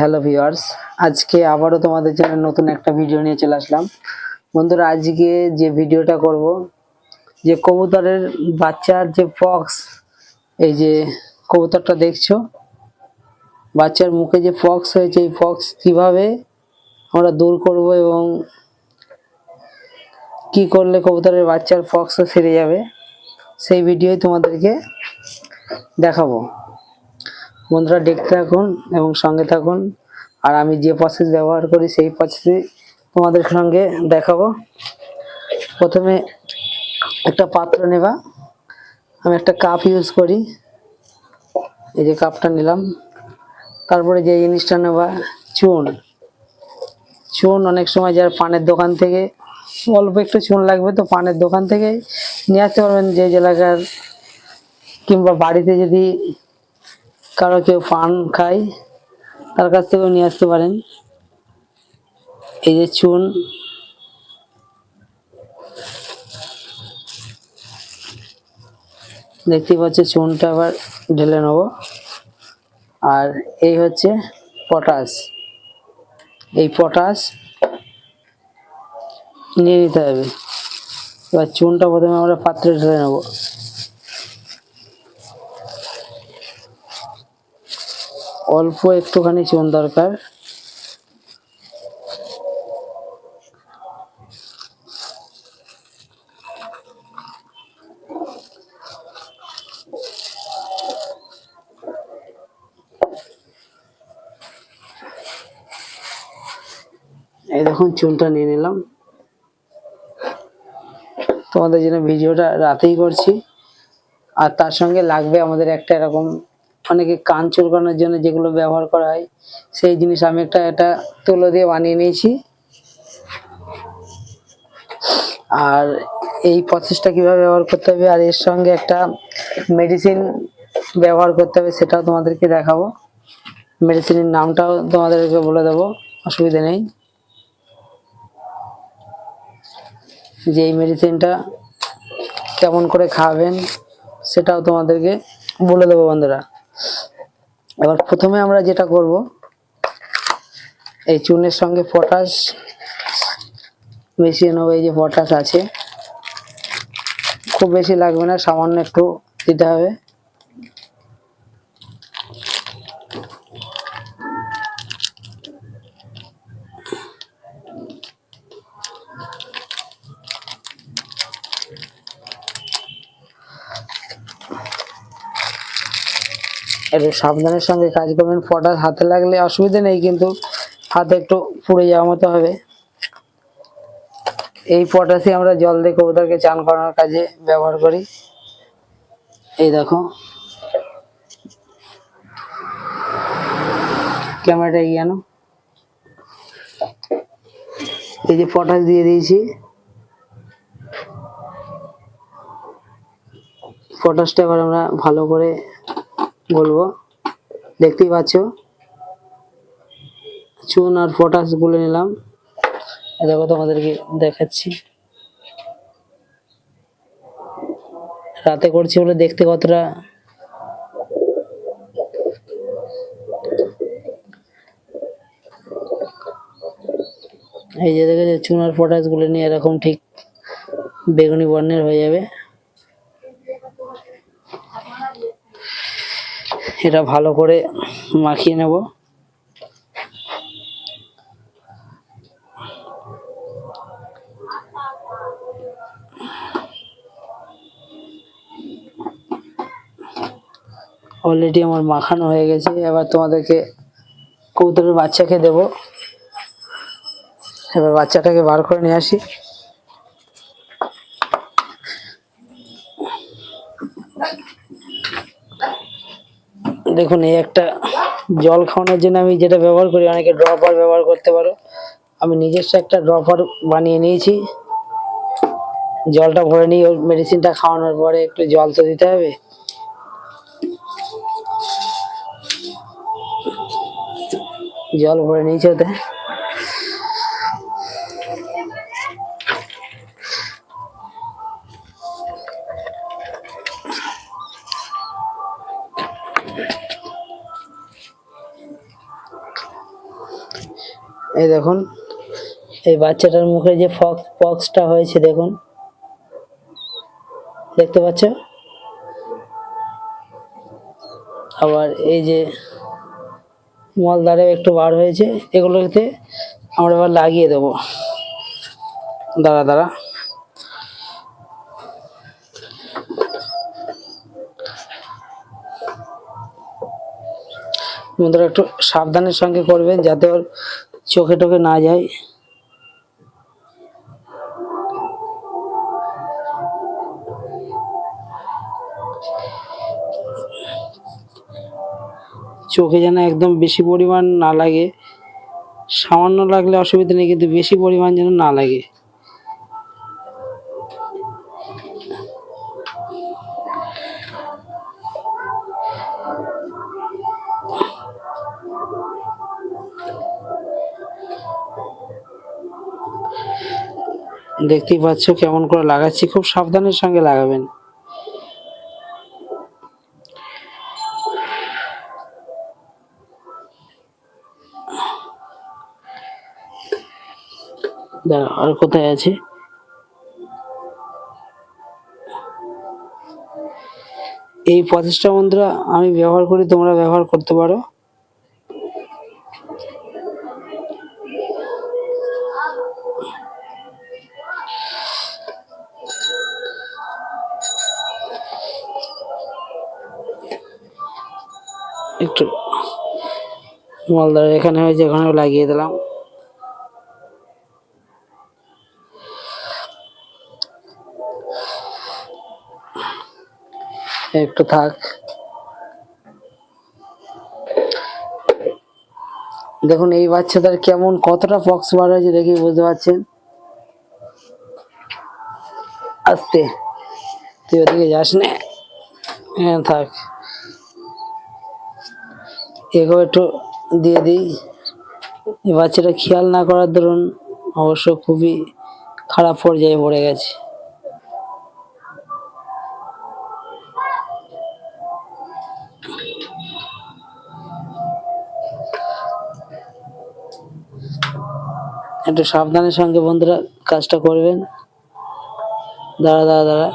Hello viewers, আজকে আবারও তোমাদের জন্য নতুন একটা ভিডিও নিয়ে চলে আসলাম। বন্ধুরা, আজকে যে ভিডিওটা করব, যে কবুতরের বাচ্চার যে ফক্স এই যে কবুতরটা দেখছ? বাচ্চার মুখে যে ফক্স হয়েছে, এই ফক্স কীভাবে আমরা দূর করব এবং কি করলে কবুতরের বাচ্চার ফক্স সেরে যাবে, সেই ভিডিওই তোমাদেরকে দেখাবো। বন্ধুরা দেখতে থাকুন এবং সঙ্গে থাকুন। আর আমি যে প্রসেস ব্যবহার করি, সেই প্রসেসই তোমাদের সঙ্গে দেখাবো। প্রথমে একটা পাত্র নেবা। আমি একটা কাপ ইউজ করি। এই যে কাপটা নিলাম। তারপরে যে জিনিসটা নেবা, চুন। চুন অনেক সময় যার পানের দোকান থেকে, অল্প একটু চুন লাগবে তো পানের দোকান থেকে নিয়ে আসতে পারবেন। যে এলাকার কিংবা বাড়িতে যদি কারও কেউ পান খায়, তার কাছ থেকেও নিয়ে আসতে পারেন। এই যে চুন। দেখতে পাচ্ছি চুনটা আবার ঢেলে নেব। আর এই হচ্ছে পটাশ। এই পটাশ নিয়ে নিতে হবে। এবার চুনটা প্রথমে আমরা পাত্রে ঢেলে নেব। অল্প একটুখানি চুন দরকার। এই দেখুন, চুনটা নিয়ে নিলাম। তোমাদের জন্য ভিডিওটা রাতেই করছি। আর তার সঙ্গে লাগবে আমাদের একটা এরকম অনেকে কান চুলকানোর জন্য যেগুলো ব্যবহার করা হয়, সেই জিনিস আমি একটা এটা তুলো দিয়ে বানিয়ে নিয়েছি। আর এই প্রসেসটা কীভাবে ব্যবহার করতে হবে আর এর সঙ্গে একটা মেডিসিন ব্যবহার করতে হবে, সেটাও তোমাদেরকে দেখাবো। মেডিসিনের নামটাও তোমাদেরকে বলে দেবো, অসুবিধা নেই। যে এই মেডিসিনটা কেমন করে খাবেন, সেটাও তোমাদেরকে বলে দেবো বন্ধুরা। এবার প্রথমে আমরা যেটা করব, এই চুনের সঙ্গে পটাশ মিশিয়ে নেব, এই যে পটাশ আছে। খুব বেশি লাগবে না, সামান্য একটু দিতে হবে। একটু সাবধানের সঙ্গে কাজ করবেন। পটাশ হাতে লাগলে অসুবিধা নেই, কিন্তু হাতে একটু পুড়ে যাওয়ার মতো হবে। এই পটাশই আমরা জল দিয়ে কবুতরকে চান করানোর কাজে ব্যবহার করি। এই দেখো। ক্যামেরাটা এগিয়ে আনো। এই যে পটাশ দিয়ে দিয়েছি। পটাশটা এবার আমরা ভালো করে বলব? দেখতেই পাচ্ছ। চুন আর পটাশ গুলে নিলাম। দেখো তোমাদেরকে দেখাচ্ছি। রাতে করছি বলে দেখতে কতটা এই যে দেখেছ, চুন আর পটাশ গুলে নিয়ে এরকম ঠিক বেগুনি বর্ণের হয়ে যাবে। এটা ভালো করে মাখিয়ে নেব। অলরেডি আমার মাখানো হয়ে গেছে। এবার তোমাদেরকে কবুতরের বাচ্চাকে দেব। এবার বাচ্চাটাকে বার করে নিয়ে আসি। দেখুন, এই একটা জল খাওয়ানোর জন্য আমি যেটা ব্যবহার করি, অনেকে ড্রপার ব্যবহার করতে পারো। আমি নিজস্ব একটা ড্রপার বানিয়ে নিয়েছি। জলটা ভরে নিয়ে ওই মেডিসিনটা খাওয়ানোর পরে একটু জল তো দিতে হবে। জল ভরে নিয়েছি ওতে। এই দেখুন, এই বাচ্চাটার মুখে যে ফক্স পক্সটা হয়েছে দেখুন। দেখতে পাচ্ছ? আবার এই যে মলদারে একটু বার হয়েছে, এগুলোতে আমরা এবার লাগিয়ে দেবো। দাঁড়া দাঁড়া। বন্ধুরা, একটু সাবধানের সঙ্গে করবেন, যাতে ওর চোখে টোকে না যায়। চোখে যেন একদম বেশি পরিমাণ না লাগে। সামান্য লাগলে অসুবিধা নেই, কিন্তু বেশি পরিমাণ যেন না লাগে। দেখতেই পাচ্ছ কেমন করে লাগাচ্ছি। খুব সাবধানের সঙ্গে লাগাবেন। আর কোথায় আছে? এই প্রচেষ্টা বন্ধুরা আমি ব্যবহার করি, তোমরা ব্যবহার করতে পারো। একটু মালদার এখানে হয়েছে, এখানেও লাগিয়ে দিলাম। একটু থাক। দেখুন, এই বাচ্চাটার কেমন, কতটা পক্স বার হয়েছে দেখি বুঝতে পারছেন? আস্তে। তুই ওদিকে যাস না। হ্যাঁ থাক। এগো একটু দিয়ে দিই। বাচ্চাটা খেয়াল না করার দরুন অবশ্য খুবই খারাপ পর্যায়ে পড়ে গেছে। একটু সাবধানের সঙ্গে বন্ধুরা কাজটা করবেন। দাঁড়া দাঁড়া দাঁড়া।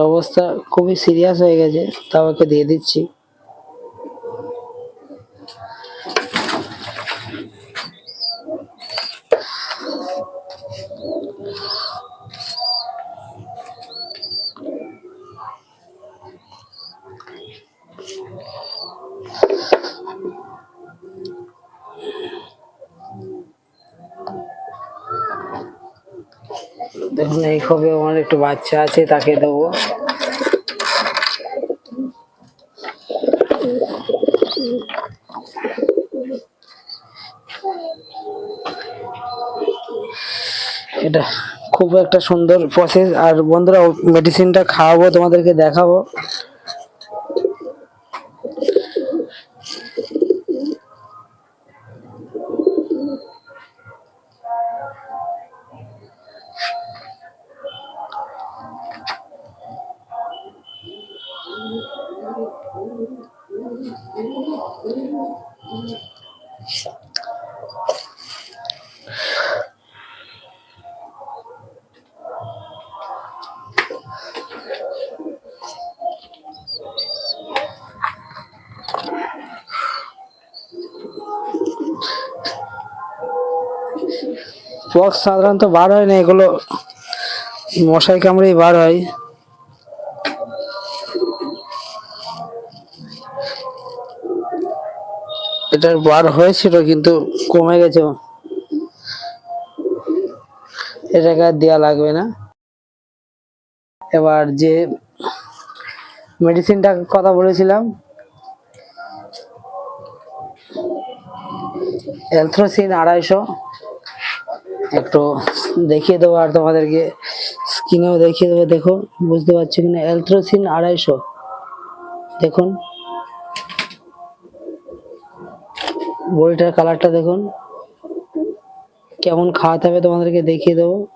অবস্থা খুবই সিরিয়াস হয়ে গেছে তাও আমাকে দিয়ে দিচ্ছি। দেখুন এই খবে আমার একটু বাচ্চা আছে, তাকে দেবো। এটা খুব একটা সুন্দর প্রসেস আর বন্ধুরা মেডিসিনটা খাওয়াবো, তোমাদেরকে দেখাবো। পক্স সাধারণত বার হয় না, এগুলো মশাই কামড়েই বার হয়। এটার বার হয়েছিল কিন্তু কমে গেছে। এটাকে আর দেওয়া লাগবে না। এবার যে মেডিসিনটার কথা বলেছিলাম অ্যালথ্রোসিন আড়াইশো। একটু দেখিয়ে দেবো আর তোমাদেরকে স্ক্রিনেও দেখিয়ে দেবো। দেখো, বুঝতে পারছ কিনা? অ্যালথ্রোসিন আড়াইশো। দেখুন। বইটার কালারটা দেখুন। কেমন খাওয়াতে হবে তোমাদেরকে দেখিয়ে দেবো।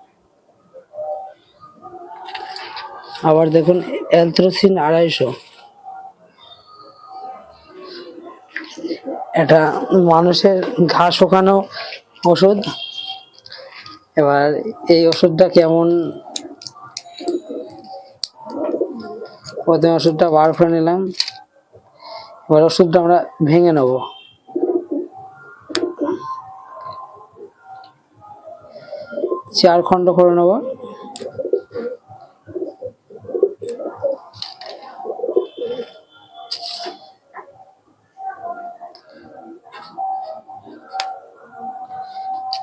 আবার দেখুন অ্যালথ্রোসিন আড়াইশো। এটা মানুষের ঘা শুকানো ওষুধ। এবার এই ওষুধটা কেমন? প্রথমে ওষুধটা বার করে নিলাম। এবার ওষুধটা আমরা ভেঙে নেব। চার খণ্ড করে নেব।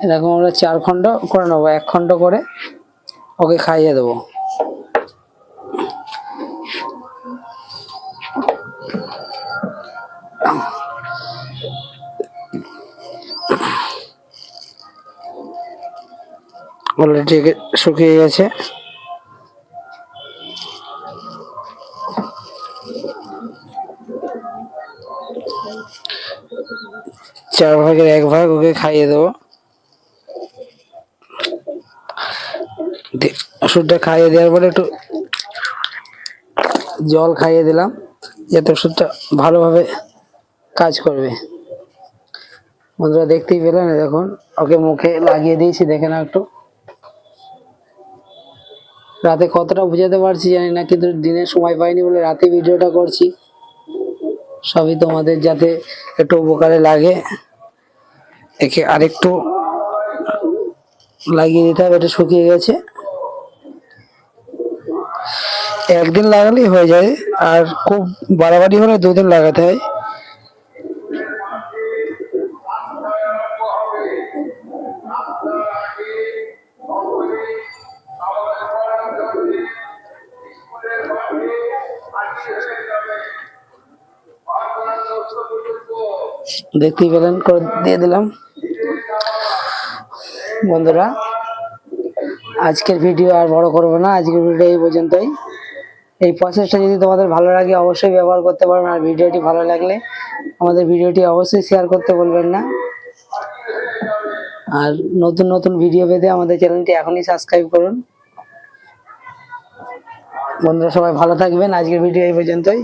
এরকম আমরা চার খণ্ড করে নেব, এক খণ্ড করে। ওকে খাইয়ে দেবো। অলরেডি শুকিয়ে গেছে। চার ভাগের এক ভাগ ওকে খাইয়ে দেবো। ওষুধটা খাইয়ে দেওয়ার পরে একটু জল খাইয়ে দিলাম, যাতে ওষুধটা ভালোভাবে কাজ করবে। বন্ধুরা দেখতেই পেলেন দেখুন ওকে মুখে লাগিয়ে দিয়েছি, দেখে না একটু। রাতে কতটা বুঝাতে পারছি জানি না, কিন্তু দিনের সময় পাইনি বলে রাতে ভিডিওটা করছি। সবই তোমাদের যাতে একটু উপকারে লাগে। একে আরেকটু লাগিয়ে দিতে হবে, এটা শুকিয়ে গেছে। একদিন লাগালেই হয়ে যায়, আর খুব বাড়াবাড়ি হলে দুদিন লাগাতে হয়। দেখতেই পেলেন, করে দিয়ে দিলাম। বন্ধুরা, আজকের ভিডিও আর বড় করব না, আজকের ভিডিও এই পর্যন্তই। এই প্রসেসটা যদি তোমাদের ভালো লাগে, অবশ্যই ব্যবহার করতে পারবেন আর ভিডিওটি ভালো লাগলে আমাদের ভিডিওটি অবশ্যই শেয়ার করতে বলবেন না। আর নতুন নতুন ভিডিও পেতে আমাদের চ্যানেলটি এখনই সাবস্ক্রাইব করুন। বন্ধুরা সবাই ভালো থাকবেন। আজকের ভিডিও এই পর্যন্তই।